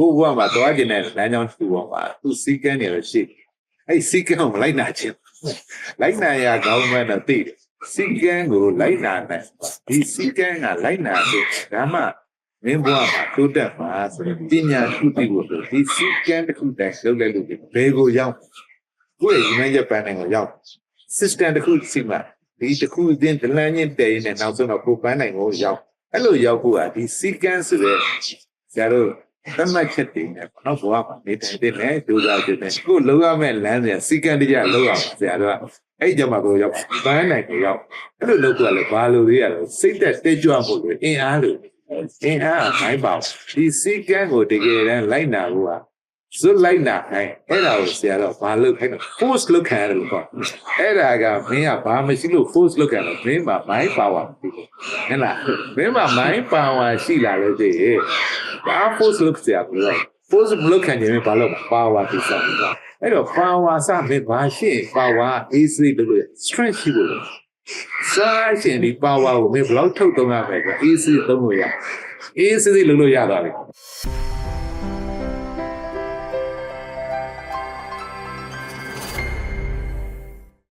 ကိုယ့်ဘဝမှာသွားကျင်တဲ့လမ်းကြောင်းတစ်ခုပေါ်မှာသူစီကန်းနေလို့ရှိတယ်အဲ့စီကန်းကိုမလိုက်နာခြင်းလိုက်နာရကောင်းမှန်းတော့သိတယ်စီကန်းကိုလိုက်နာနိုင်ဒီစီကန်းကလိုက်နာတဲ့ဒါမှမင်းဘဝမှာတိုးတက်မှာဆိုရင်ပညာရှိပြီလို့ဒီစီကန်းတစ်ခုတည်းလုပ်လိုက်လို့ဒီဘယ်ကိုရောက်ကိုယ့်ရဲ့ဉာဏ်ရပန်းနိုင်ကိုရောက် system တစ်ခုစီမှာဒီတစ်ခုချင်းဒလန်ချင်းတည်ရင်နောက်ဆုံးတော့ကိုယ်ပန်းနိုင်ကိုရောက်အဲ့လိုရောက်ဖို့ကဒီစီကန်းဆိုတဲ့ဆရာတို့ သတ်မှတ်ချက်တွေနဲ့ပေါ့နော်ဘဝမှာနေထိုင်တဲ့နဲ့ဒုစားဖြစ်တဲ့ကိုယ်လုံးရမဲ့လမ်းစဉ်စီကန်းတရားလုံးရအောင်ဆရာတို့ကအဲ့ကြမှာကိုရောက်ပန်းနိုင်ကိုရောက်အဲ့လိုလုပ်ဖို့ကလည်းဘာလို့ရလဲစိတ်သက်တက်ကြွဖို့လို့အင်အားလို့အင်အားမိုင်းပါဒီစီကန်းကိုတကယ်တမ်းလိုက်နာဖို့က ဇွတ်လိုက်နာခိုင်းအဲ့ဒါကိုဆရာတော့ဘာလုပ်ခိုင်းတော့ force လုပ်ခိုင်းတယ်လို့ပေါ့အဲ့ဒါကမင်းကဘာမရှိလို့ force လုပ်ခိုင်းတော့မင်းမှာ mind power မရှိဘူးဟဲ့လားမင်းမှာ mind power ရှိလာလို့တည်းဘာ force လုပ်ဆရာဘူးလား force မလုပ်ခိုင်းရင်ဘာလုပ် power တိစားဘူးအဲ့တော့ power စမင်းဘာရှိ power easy လို့ strength ရှိဖို့လို့စားရှင်ဒီ power ကိုမင်းဘယ်လောက်ထုတ်သုံးရမလဲဆို easy သုံးလို့ရ easy လုပ်လို့ရသွားပြီ